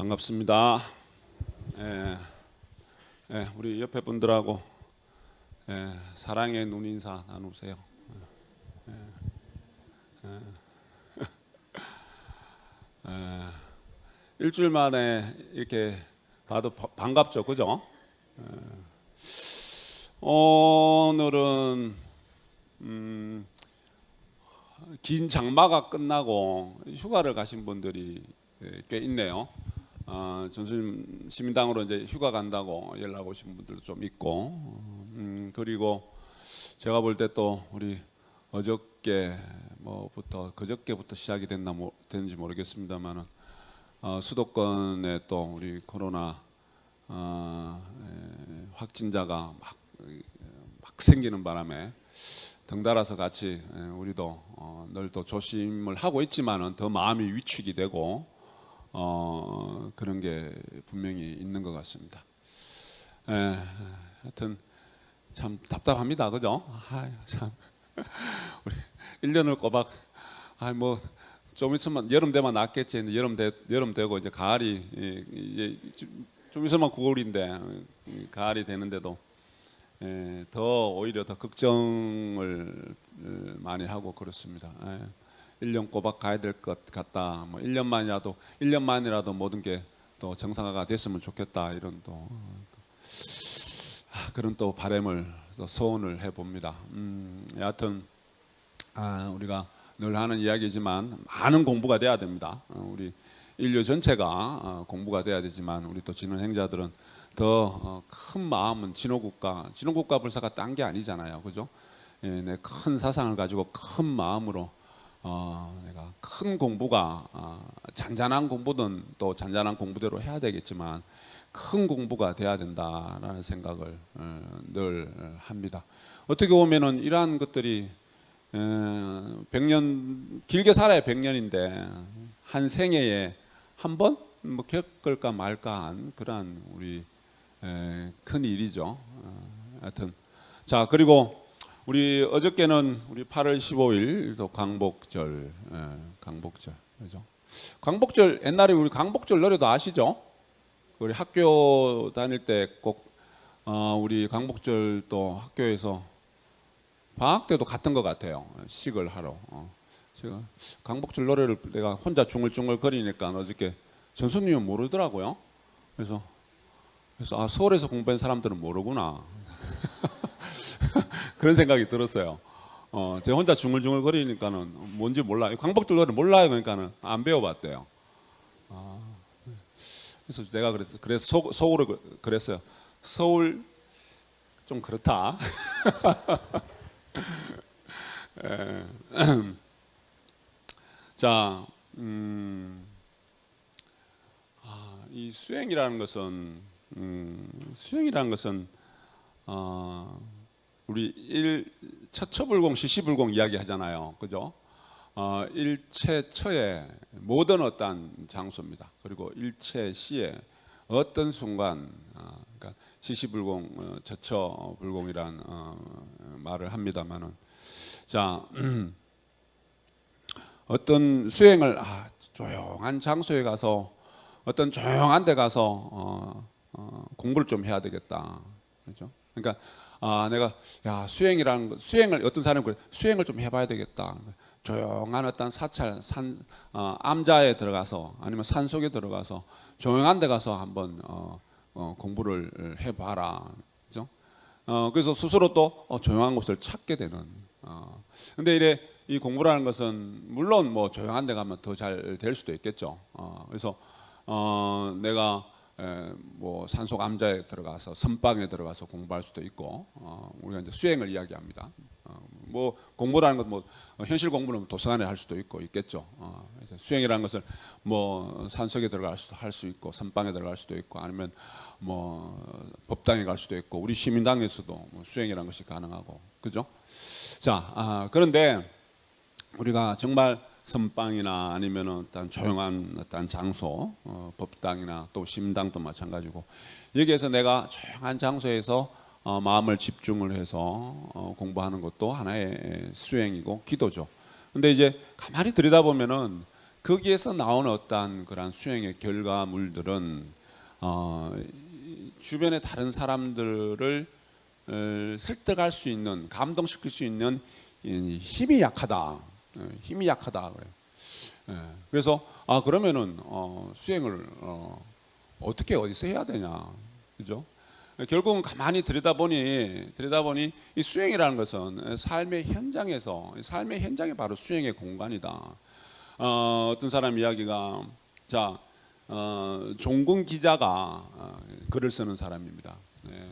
반갑습니다. 예, 예, 우리 옆에 분들하고 예, 사랑의 눈 인사 나누세요. 예, 예, 예, 일주일 만에 이렇게 봐도 바- 반갑죠, 그죠? 예. 오늘은 음, 긴 장마가 끝나고 휴가를 가신 분들이 예, 꽤 있네요. 어, 전수님 시민당으로 이제 휴가 간다고 연락 오신 분들도 좀 있고, 음, 그리고 제가 볼 때 또 우리 어저께 뭐부터 그저께부터 시작이 됐나 뭐, 됐는지 모르겠습니다만은 어, 수도권에 또 우리 코로나 어, 에, 확진자가 막, 막 생기는 바람에 덩달아서 같이 에, 우리도 어, 늘 또 조심을 하고 있지만은 더 마음이 위축이 되고 어, 그런 게 분명히 있는 것 같습니다. 에, 하여튼 참 답답합니다, 그죠? 아, 참 우리 1년을 꼬박 아 뭐 좀 있으면 여름 되면 낫겠지. 여름 되 여름 되고 이제 가을이 이- 이제 좀- 좀 있으면 9월인데 이 가을이 되는데도 에, 더 오히려 더 걱정을 어, 많이 하고 그렇습니다. 예. 1년 꼬박 가야 될 것 같다. 뭐 1년만이라도 1년만이라도 모든 게 또 정상화가 됐으면 좋겠다. 이런 또 어, 아, 그런 또 바람을 또 소원을 해 봅니다. 음, 여하튼 아, 우리가 늘 하는 이야기지만 많은 공부가 돼야 됩니다. 어, 우리 인류 전체가 어, 공부가 돼야 되지만 우리 또 진흥 행자들은 더 큰 마음은 진호국가, 진호국가 불사가 딴 게 아니잖아요, 그죠? 예, 내큰 사상을 가지고 큰 마음으로 어, 내가 큰 공부가 어, 잔잔한 공부든 또 잔잔한 공부대로 해야 되겠지만 큰 공부가 돼야 된다라는 생각을 어, 늘 합니다. 어떻게 보면은 이러한 것들이 에, 100년 길게 살아야 100년인데 한 생애에 한 번 뭐 겪을까 말까 한 그러한 우리 에, 큰 일이죠. 어, 하여튼 자 그리고 우리 어저께는 우리 8월 15일 또 광복절, 에, 광복절 그죠? 광복절 옛날에 우리 광복절 노래도 아시죠? 우리 학교 다닐 때꼭 어, 우리 광복절 또 학교에서 방학 때도 갔던 것 같아요. 식을 하러. 어. 제가 광복절 노래를 내가 혼자 중얼중얼 거리니까 어저께 전수님은 모르더라고요. 그래서 그래서 아 서울에서 공부한 사람들은 모르구나 그런 생각이 들었어요. 어, 제가 혼자 중얼중얼 거리니까는 뭔지 몰라. 광복절 노래 몰라요. 그러니까는 안 배워봤대요. 아, 그래서 내가 그래서 그래서 속, 속으로 그- 그랬어요. 서울 좀 그렇다. 에, 자, 음, 아, 이 수행이라는 것은 음, 수행이라는 것은 어, 우리 일 처처불공 시시불공 이야기 하잖아요, 그죠? 어, 일체 처의 모든 어떠한 장소입니다. 그리고 일체시의 어떤 순간, 어, 그러니까 시시불공, 어, 처처불공이란 어, 말을 합니다만은, 자 어떤 수행을 아, 조용한 장소에 가서 어떤 조용한 데 가서 어, 어, 공부를 좀 해야 되겠다, 그렇죠? 그러니까 아, 내가 야 수행이라는 거, 수행을 어떤 사람은 그래 수행을 좀 해봐야 되겠다. 조용한 어떤 사찰 산 어, 암자에 들어가서 아니면 산 속에 들어가서 조용한 데 가서 한번 어, 어, 공부를 해봐라. 그죠? 어, 그래서 스스로 또 어, 조용한 곳을 찾게 되는. 어. 근데 이래 이 공부라는 것은 물론 뭐 조용한 데 가면 더 잘 될 수도 있겠죠. 어, 그래서 어, 내가 에, 뭐 산속 암자에 들어가서 선방에 들어가서 공부할 수도 있고 어, 우리가 이제 수행을 이야기합니다. 어, 뭐 공부라는 것뭐 현실 공부는 도서관에 할 수도 있고 있겠죠. 어, 수행이라는 것을 뭐 산속에 들어갈 수도 할 수 있고 선방에 들어갈 수도 있고 아니면 뭐 법당에 갈 수도 있고 우리 시민당에서도 뭐 수행이라는 것이 가능하고 그죠? 자 아, 그런데 우리가 정말 선방이나 아니면 어떤 조용한 어떤 장소, 어, 법당이나 또 심당도 마찬가지고 여기에서 내가 조용한 장소에서 어, 마음을 집중을 해서 어, 공부하는 것도 하나의 수행이고 기도죠. 근데 이제 가만히 들여다 보면은 거기에서 나오는 어떠한 그런 수행의 결과물들은 어, 이 주변의 다른 사람들을 어, 설득할 수 있는 감동시킬 수 있는 이 힘이 약하다. 어, 힘이 약하다 그래요. 예, 그래서 아 그러면은 어, 수행을 어, 어떻게 어디서 해야 되냐, 그죠? 결국은 가만히 들여다보니 들여다보니 이 수행이라는 것은 삶의 현장에서 삶의 현장이 바로 수행의 공간이다. 어, 어떤 사람 이야기가 자 어, 종군 기자가 어, 글을 쓰는 사람입니다. 네.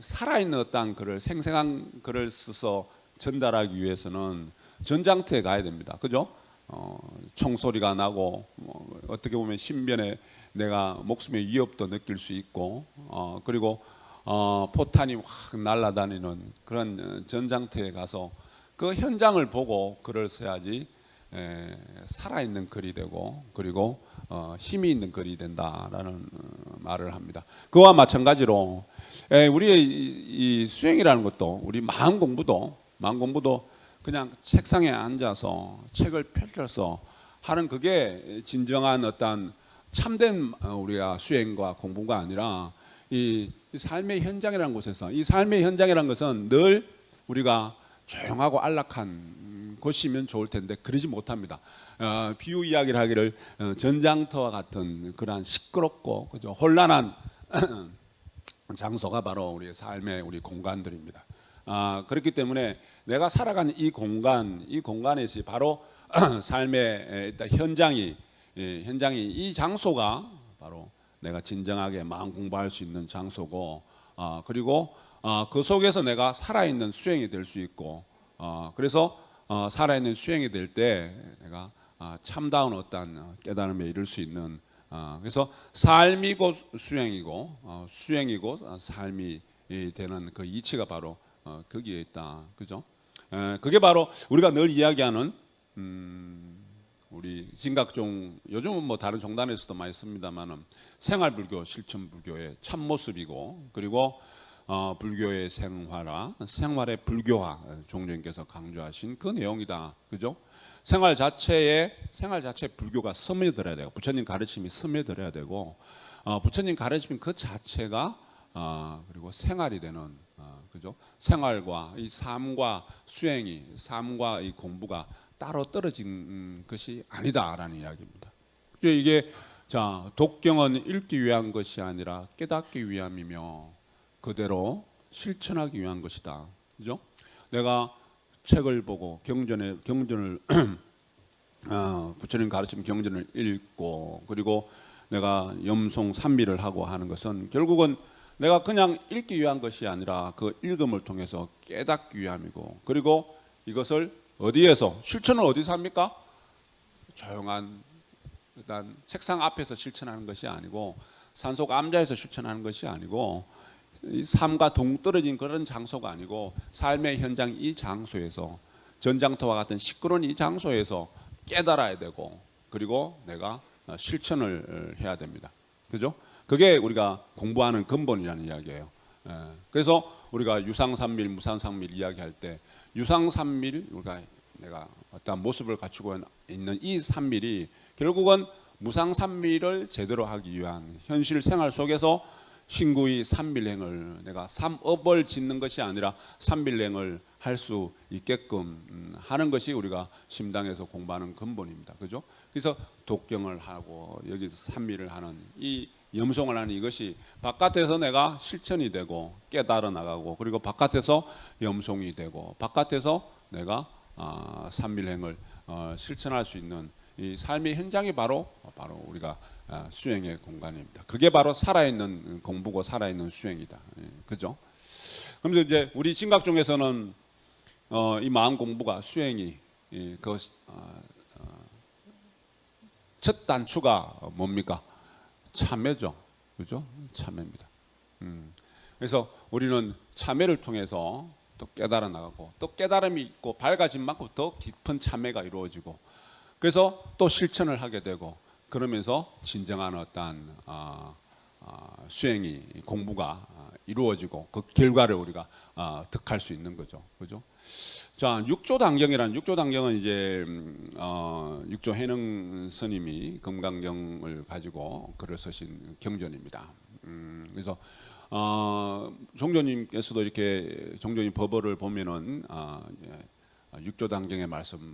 살아있는 어떤 글을 생생한 글을 써서 전달하기 위해서는 전장터에 가야 됩니다. 그죠? 어, 총소리가 나고 뭐 어떻게 보면 신변에 내가 목숨의 위협도 느낄 수 있고 어, 그리고 어, 포탄이 확 날아다니는 그런 어, 전장터에 가서 그 현장을 보고 글을 써야지 에, 살아있는 글이 되고 그리고 어, 힘이 있는 글이 된다라는 어, 말을 합니다. 그와 마찬가지로 에, 우리의 이, 이 수행이라는 것도 우리 마음 공부도 마음 공부도 그냥 책상에 앉아서 책을 펼쳐서 하는 그게 진정한 어떤 참된 어, 우리가 수행과 공부가 아니라 이, 이 삶의 현장이라는 곳에서 이 삶의 현장이라는 것은 늘 우리가 조용하고 안락한 음, 곳이면 좋을 텐데 그러지 못합니다. 어, 비유 이야기를 하기를 어, 전장터와 같은 그러한 시끄럽고 그죠 혼란한 장소가 바로 우리의 삶의 우리 공간들입니다. 아, 그렇기 때문에 내가 살아가는 이 공간, 이 공간에서 바로 삶의 현장이 예, 현장이 이 장소가 바로 내가 진정하게 마음 공부할 수 있는 장소고, 아, 그리고 아, 그 속에서 내가 살아있는 수행이 될 수 있고, 아, 그래서 어, 살아있는 수행이 될 때 내가 아, 참다운 어떤 깨달음에 이를 수 있는 아, 그래서 삶이고 수행이고 어, 수행이고 어, 삶이 이 되는 그 이치가 바로 어, 거기에 있다. 그죠? 에, 그게 바로 우리가 늘 이야기하는 음, 우리 진각종 요즘은 뭐 다른 종단에서도 많이 씁니다만은 생활불교 실천불교의 참모습이고 그리고 어, 불교의 생활화 생활의 불교화 종교님께서 강조하신 그 내용이다. 그죠? 생활 자체에 생활 자체 불교가 스며들어야 되고 부처님 가르침이 스며들어야 되고 어, 부처님 가르침 그 자체가 어, 그리고 생활이 되는 어, 그죠? 생활과 이 삶과 수행이 삶과 이 공부가 따로 떨어진 음, 것이 아니다라는 이야기입니다. 이게 자 독경은 읽기 위한 것이 아니라 깨닫기 위함이며 그대로 실천하기 위한 것이다. 그죠? 내가 책을 보고 경전에 경전을 어, 부처님 가르침 경전을 읽고 그리고 내가 염송 산미를 하고 하는 것은 결국은 내가 그냥 읽기 위한 것이 아니라 그 읽음을 통해서 깨닫기 위함이고 그리고 이것을 어디에서 실천을 어디서 합니까? 조용한 일단 책상 앞에서 실천하는 것이 아니고 산속 암자에서 실천하는 것이 아니고 이 삶과 동떨어진 그런 장소가 아니고 삶의 현장 이 장소에서 전장터와 같은 시끄러운 이 장소에서 깨달아야 되고 그리고 내가 실천을 해야 됩니다. 그죠? 그게 우리가 공부하는 근본이라는 이야기예요. 예. 그래서 우리가 유상삼밀, 무상삼밀 이야기할 때 유상삼밀 우리가 내가 어떤 모습을 갖추고 있는 이 삼밀이 결국은 무상삼밀을 제대로 하기 위한 현실 생활 속에서 신구의 삼밀행을 내가 삼업을 짓는 것이 아니라 삼밀행을 할 수 있게끔 음, 하는 것이 우리가 심당에서 공부하는 근본입니다. 그죠? 그래서 독경을 하고 여기서 삼밀을 하는 이 염송을 하는 이것이 바깥에서 내가 실천이 되고 깨달아 나가고 그리고 바깥에서 염송이 되고 바깥에서 내가 아, 삼밀행을 어, 실천할 수 있는 이 삶의 현장이 바로 바로 우리가 아, 수행의 공간입니다. 그게 바로 살아있는 공부고 살아있는 수행이다. 예, 그죠? 그러면서 이제 우리 진각종에서는 어, 이 마음 공부가 수행이 이, 그, 어, 어, 첫 단추가 뭡니까? 참회죠. 그죠? 참회입니다. 음. 그래서 우리는 참회를 통해서 또 깨달아 나가고 또 깨달음이 있고 밝아진 만큼 더 깊은 참회가 이루어지고 그래서 또 실천을 하게 되고 그러면서 진정한 어떤 어, 어, 수행이 공부가 어, 이루어지고 그 결과를 우리가 아, 득할 수 있는 거죠. 그죠? 자, 육조 단경이란 육조 단경은 이제 음, 어, 육조 해능 스님이 금강경을 가지고 글을 쓰신 경전입니다. 음, 그래서 어, 종조님께서도 이렇게 종조님 법어를 보면은 아, 예, 육조 단경의 말씀을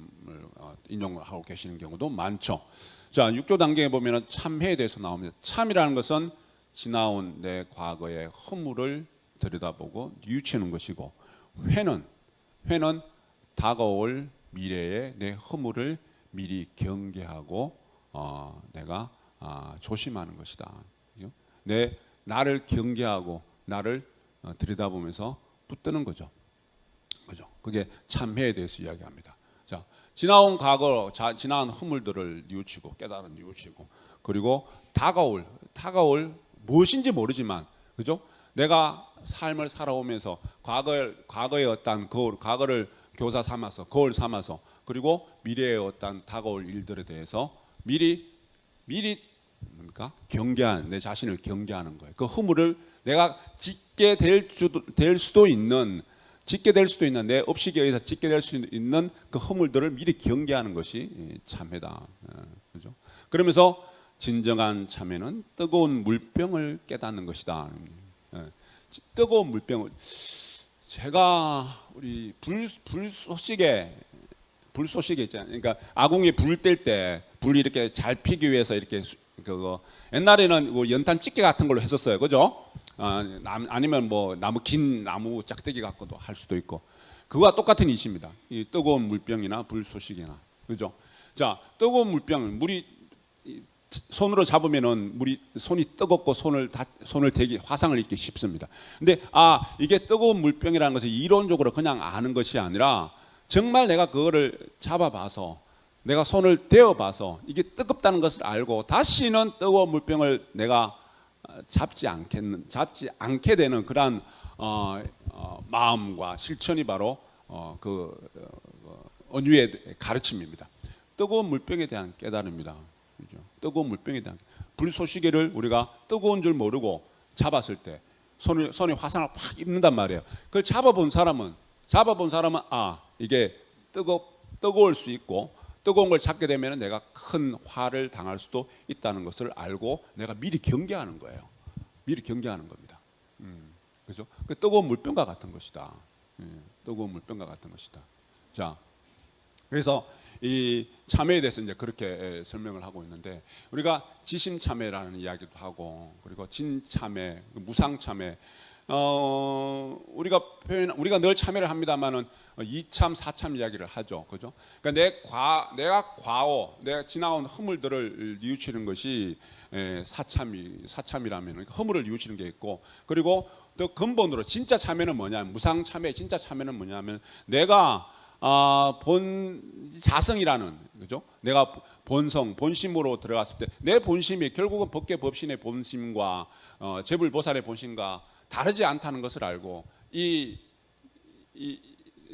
어, 인용하고 계시는 경우도 많죠. 자, 육조 단경에 보면은 참회에 대해서 나옵니다. 참이라는 것은 지나온 내 과거의 허물을 들여다보고 뉘우치는 것이고 회는 회는 다가올 미래의 내 허물을 미리 경계하고 어, 내가 아, 조심하는 것이다. 내 나를 경계하고 나를 어, 들여다보면서 붙드는 거죠. 그죠? 그게 참회에 대해서 이야기합니다. 자, 지나온 과거, 자, 지나온 허물들을 뉘우치고 깨달은 뉘우치고 그리고 다가올 다가올 무엇인지 모르지만 그죠? 내가 삶을 살아오면서 과거 과거의 어떤 거울, 과거를 교사 삼아서 거울 삼아서 그리고 미래의 어떤 다가올 일들에 대해서 미리 미리 뭡니까 경계한 내 자신을 경계하는 거예요. 그 허물을 내가 짓게 될 수도 될 수도 있는 짓게 될 수도 있는 내 업식에 의해서 짓게 될 수 있는 그 허물들을 미리 경계하는 것이 이 참회다. 어, 그죠? 그러면서 진정한 참회는 뜨거운 물병을 깨닫는 것이다. 예, 뜨거운 물병을 제가 우리 불 불쏘시개 불쏘시개 있잖아요. 그러니까 아궁이 불 뗄 때 불이 이렇게 잘 피기 위해서 이렇게 수- 그거 옛날에는 뭐 연탄 찌개 같은 걸로 했었어요. 그죠? 아, 남- 아니면 뭐 나무 긴 나무 짝대기 갖고도 할 수도 있고 그거와 똑같은 이치입니다. 이 뜨거운 물병이나 불쏘시개나 그죠? 자 뜨거운 물병 물이 이 손으로 잡으면은 물이 손이 뜨겁고 손을 다, 손을 대기 화상을 입기 쉽습니다. 근데 아 이게 뜨거운 물병이라는 것을 이론적으로 그냥 아는 것이 아니라 정말 내가 그거를 잡아봐서 내가 손을 대어봐서 이게 뜨겁다는 것을 알고 다시는 뜨거운 물병을 내가 어, 잡지 않겠는 잡지 않게 되는 그러한 어, 어, 마음과 실천이 바로 어, 그 어, 언유의 가르침입니다. 뜨거운 물병에 대한 깨달음입니다. 그죠? 뜨거운 물병에 대한 불쏘시개를 우리가 뜨거운 줄 모르고 잡았을 때 손이 손에 화상을 팍 입는단 말이에요. 그걸 잡아본 사람은 잡아본 사람은 아 이게 뜨거 뜨거울 수 있고 뜨거운 걸 잡게 되면 내가 큰 화를 당할 수도 있다는 것을 알고 내가 미리 경계하는 거예요. 미리 경계하는 겁니다. 음, 그죠? 그 뜨거운 물병과 같은 것이다. 예, 뜨거운 물병과 같은 것이다. 자, 그래서 이 참회에 대해서 이제 그렇게 에, 설명을 하고 있는데 우리가 지심 참회라는 이야기도 하고 그리고 진 참회, 무상 참회. 어 우리가 표현 우리가 늘 참회를 합니다만은 이참 사참 이야기를 하죠, 그죠? 그러니까 내 과 내가 과오, 내가 지나온 허물들을 뉘우치는 것이 에, 사참이 사참이라면 허물을 뉘우치는 게 있고 그리고 또 근본으로 진짜 참회는 뭐냐면 무상 참회 진짜 참회는 뭐냐면 내가 아, 본 자성이라는 그죠? 내가 본성, 본심으로 들어갔을 때 내 본심이 결국은 법계 법신의 본심과 어, 재불보살의 본심과 다르지 않다는 것을 알고 이, 이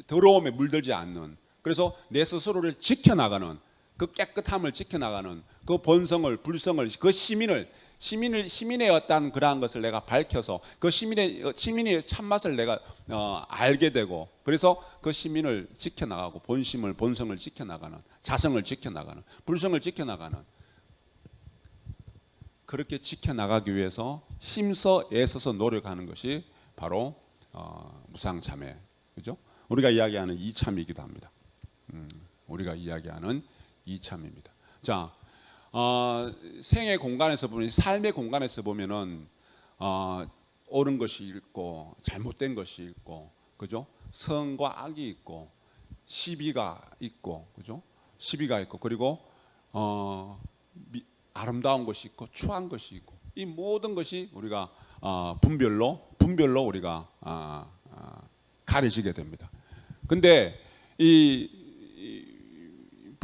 더러움에 물들지 않는 그래서 내 스스로를 지켜나가는 그 깨끗함을 지켜나가는 그 본성을 불성을 그 시민을 시민을 시민의 어떤 그러한 것을 내가 밝혀서 그 시민의 어, 시민의 참맛을 내가 어, 알게 되고 그래서 그 시민을 지켜 나가고 본심을 본성을 지켜 나가는 자성을 지켜 나가는 불성을 지켜 나가는 그렇게 지켜 나가기 위해서 힘써 애써서 노력하는 것이 바로 어, 무상 참회 그죠? 우리가 이야기하는 이참이기도 합니다. 음, 우리가 이야기하는 이참입니다. 자, 어, 생의 공간에서 보면 삶의 공간에서 보면은 어, 옳은 것이 있고 잘못된 것이 있고 그죠? 성과 악이 있고 시비가 있고 그죠? 시비가 있고 그리고 어, 미, 아름다운 것이 있고 추한 것이 있고 이 모든 것이 우리가 어, 분별로 분별로 우리가 아, 아, 가려지게 됩니다. 근데 이, 이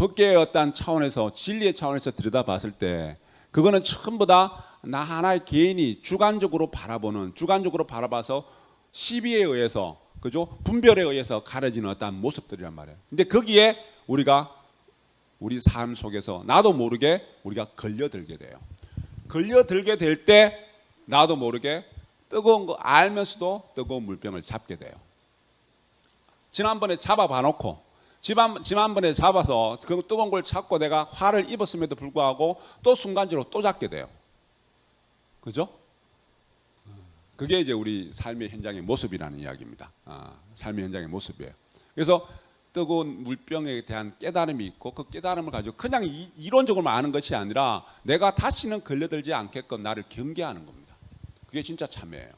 법계의 어떤 차원에서 진리의 차원에서 들여다봤을 때 그거는 전부 다 나 하나의 개인이 주관적으로 바라보는 주관적으로 바라봐서 시비에 의해서 그죠 분별에 의해서 가려지는 어떤 모습들이란 말이에요. 근데 거기에 우리가 우리 삶 속에서 나도 모르게 우리가 걸려들게 돼요. 걸려들게 될 때 나도 모르게 뜨거운 거 알면서도 뜨거운 물병을 잡게 돼요. 지난번에 잡아 봐 놓고 지난, 지난번에 잡아서 그 뜨거운 걸 잡고 내가 화를 입었음에도 불구하고 또 순간적으로 또 잡게 돼요. 그죠? 그게 이제 우리 삶의 현장의 모습이라는 이야기입니다. 아, 삶의 현장의 모습이에요. 그래서 뜨거운 물병에 대한 깨달음이 있고 그 깨달음을 가지고 그냥 이, 이론적으로만 아는 것이 아니라 내가 다시는 걸려들지 않게끔 나를 경계하는 겁니다. 그게 진짜 참회예요.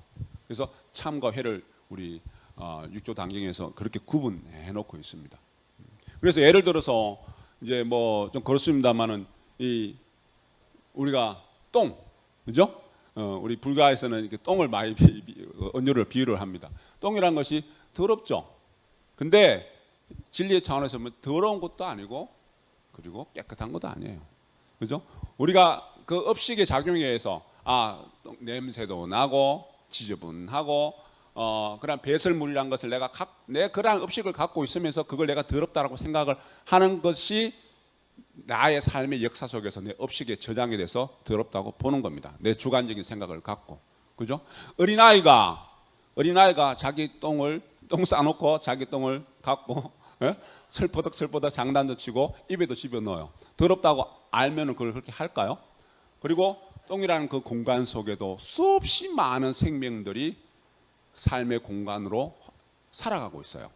그래서 참과 회를 우리 어, 육조 단경에서 그렇게 구분해 놓고 있습니다. 그래서 예를 들어서 이제 뭐 좀 그렇습니다만은 이 우리가 똥 그죠? 어, 우리 불가에서는 이렇게 똥을 많이 비, 비, 언유를 비유를 합니다. 똥이란 것이 더럽죠. 근데 진리의 차원에서 보면 더러운 것도 아니고 그리고 깨끗한 것도 아니에요. 그죠? 우리가 그 업식의 작용에 의해서 아똥 냄새도 나고 지저분하고 어 그런 배설물이란 것을 내가 각, 내 그러한 업식을 갖고 있으면서 그걸 내가 더럽다라고 생각을 하는 것이 나의 삶의 역사 속에서 내 업식에 저장이 돼서 더럽다고 보는 겁니다. 내 주관적인 생각을 갖고 그죠? 어린아이가 어린아이가 자기 똥을 똥 싸놓고 자기 똥을 갖고 예? 슬퍼덕 슬퍼덕 장단도 치고 입에도 집어 넣어요. 더럽다고 알면은 그걸 그렇게 할까요? 그리고 똥이라는 그 공간 속에도 수없이 많은 생명들이 삶의 공간으로 살아가고 있어요.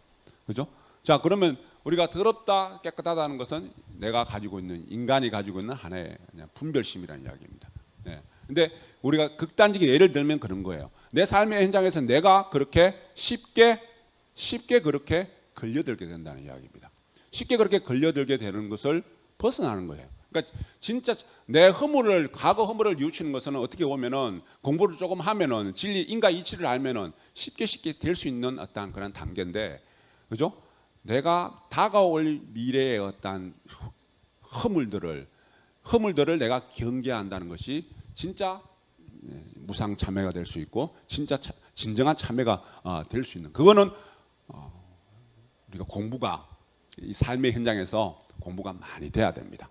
그죠? 자, 그러면 우리가 더럽다 깨끗하다는 것은 내가 가지고 있는 인간이 가지고 있는 하나의 분별심이라는 이야기입니다. 네. 근데 우리가 극단적인 예를 들면 그런 거예요. 내 삶의 현장에서 내가 그렇게 쉽게 쉽게 그렇게 걸려들게 된다는 이야기입니다. 쉽게 그렇게 걸려들게 되는 것을 벗어나는 거예요. 그러니까 진짜 내 허물을 과거 허물을 뉘우치는 것은 어떻게 보면은 공부를 조금 하면은 진리 인과 이치를 알면은 쉽게 쉽게 될 수 있는 어떤 그런 단계인데 그죠? 내가 다가올 미래의 어떤 허물들을 허물들을 내가 경계한다는 것이 진짜 예, 무상 참회가 될 수 있고 진짜 차- 진정한 참회가 어, 될수 있는 그거는 어, 우리가 공부가 이 삶의 현장에서 공부가 많이 돼야 됩니다.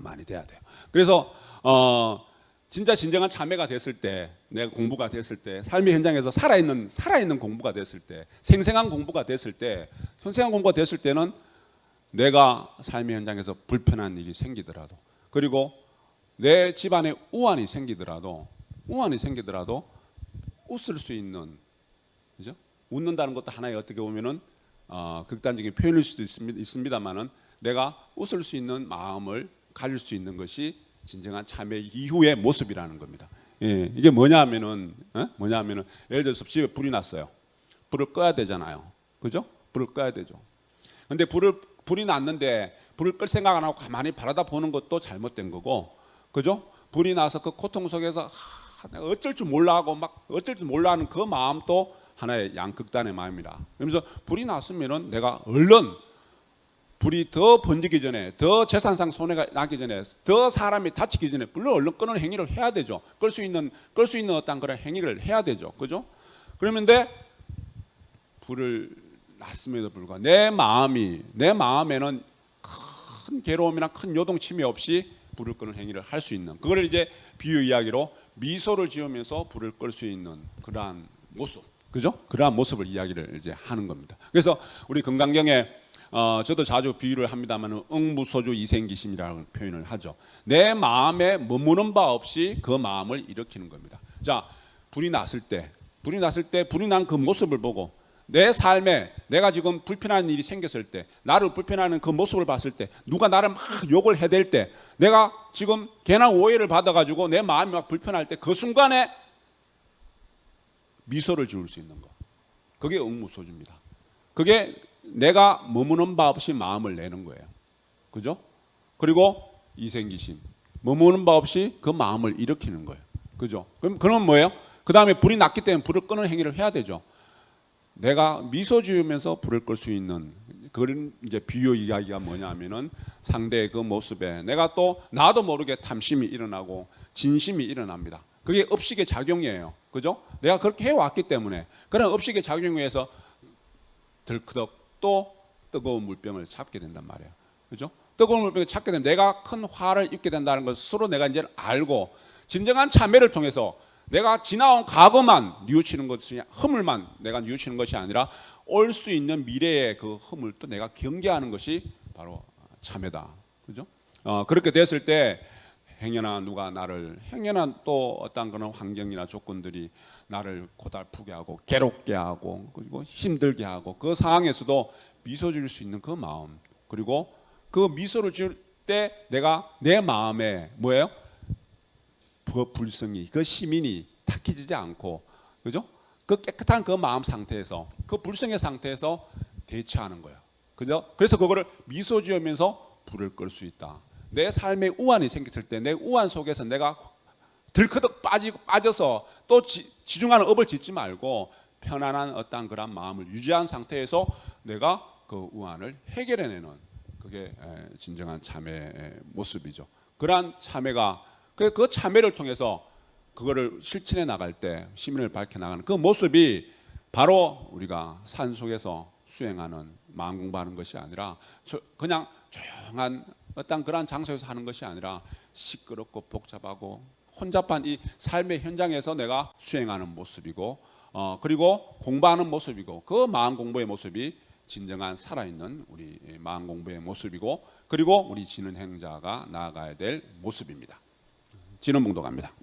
많이 돼야 돼요. 그래서 어 진짜 진정한 참회가 됐을 때, 내가 공부가 됐을 때, 삶의 현장에서 살아있는 살아있는 공부가 됐을 때, 생생한 공부가 됐을 때, 생생한 공부가 됐을 때는 내가 삶의 현장에서 불편한 일이 생기더라도, 그리고 내 집안에 우환이 생기더라도, 우환이 생기더라도 웃을 수 있는, 그죠? 웃는다는 것도 하나의 어떻게 보면은 어, 극단적인 표현일 수도 있습니다, 있습니다만은 내가 웃을 수 있는 마음을 가질 수 있는 것이 진정한 참회 이후의 모습이라는 겁니다. 예, 이게 뭐냐면은 어? 뭐냐면은 예를 들어서 집에 불이 났어요. 불을 꺼야 되잖아요. 그죠? 불을 꺼야 되죠. 근데 불을 불이 났는데 불을 끌 생각 안 하고 가만히 바라다 보는 것도 잘못된 거고, 그죠? 불이 나서 그 고통 속에서 하, 어쩔 줄 몰라 하고 막 어쩔 줄 몰라 하는 그 마음도 하나의 양극단의 마음이라. 그러면서 불이 났으면은 내가 얼른 불이 더 번지기 전에 더 재산상 손해가 나기 전에 더 사람이 다치기 전에 불을 얼른 끄는 행위를 해야 되죠. 끌 수 있는 끌 수 있는 어떤 그런 행위를 해야 되죠. 그죠? 그러면데 불을 났음에도 불구하고 내 마음이 내 마음에는 큰 괴로움이나 큰 요동침이 없이 불을 끄는 행위를 할 수 있는 그걸 이제 비유 이야기로 미소를 지으면서 불을 끌 수 있는 그러한 모습 그죠? 그러한 모습을 이야기를 이제 하는 겁니다. 그래서 우리 금강경에 어, 저도 자주 비유를 합니다만 응무소주 이생기심이라는 표현을 하죠. 내 마음에 머무는 바 없이 그 마음을 일으키는 겁니다. 자, 불이 났을 때, 불이 났을 때, 불이 난 그 모습을 보고 내 삶에 내가 지금 불편한 일이 생겼을 때, 나를 불편하는 그 모습을 봤을 때, 누가 나를 막 욕을 해댈 때, 내가 지금 괜한 오해를 받아가지고 내 마음이 막 불편할 때, 그 순간에 미소를 지을 수 있는 거. 그게 응무소주입니다. 그게 내가 머무는 바 없이 마음을 내는 거예요. 그죠? 그리고 이생기심. 머무는 바 없이 그 마음을 일으키는 거예요. 그죠? 그럼 그러면 뭐예요? 그 다음에 불이 났기 때문에 불을 끄는 행위를 해야 되죠. 내가 미소 지으면서 불을 끌 수 있는 그런 이제 비유 이야기가 뭐냐면은 상대의 그 모습에 내가 또 나도 모르게 탐심이 일어나고 진심이 일어납니다. 그게 업식의 작용이에요. 그죠? 내가 그렇게 해왔기 때문에 그런 업식의 작용에 의해서 들크덕 또 뜨거운 물병을 잡게 된단 말이에요. 그죠? 뜨거운 물병을 찾게 되면 내가 큰 화를 입게 된다는 것을 스스로 내가 이제 알고 진정한 참회를 통해서 내가 지나온 과거만 뉘우치는 것이 허물만 내가 뉘우치는 것이 아니라 올 수 있는 미래의 그 허물 또 내가 경계하는 것이 바로 참회다. 그죠? 어, 그렇게 됐을 때 행여나 누가 나를 행여나 또 어떤 그런 환경이나 조건들이 나를 고달프게 하고 괴롭게 하고 그리고 힘들게 하고 그 상황에서도 미소 지을 수 있는 그 마음 그리고 그 미소를 지을 때 내가 내 마음에 뭐예요? 그 불성이 그 시민이 탁해지지 않고 그죠? 그 깨끗한 그 마음 상태에서 그 불성의 상태에서 대처하는 거예요. 그죠? 그래서 그거를 미소 지으면서 불을 끌 수 있다. 내 삶에 우환이 생겼을 때 내 우환 속에서 내가 들커덕 빠지고 빠져서 또 지, 지중하는 업을 짓지 말고 편안한 어떤 그런 마음을 유지한 상태에서 내가 그 우환을 해결해내는 그게 에, 진정한 참회의 모습이죠. 그러한 참회가 그, 그 참회를 통해서 그거를 실천해 나갈 때 시민을 밝혀 나가는 그 모습이 바로 우리가 산 속에서 수행하는 마음 공부하는 것이 아니라 저- 그냥 조용한 어떤 그러한 장소에서 하는 것이 아니라 시끄럽고 복잡하고 혼잡한 이 삶의 현장에서 내가 수행하는 모습이고 어, 그리고 공부하는 모습이고 그 마음 공부의 모습이 진정한 살아있는 우리 마음 공부의 모습이고 그리고 우리 지는 행자가 나아가야 될 모습입니다. 지는 봉독합니다.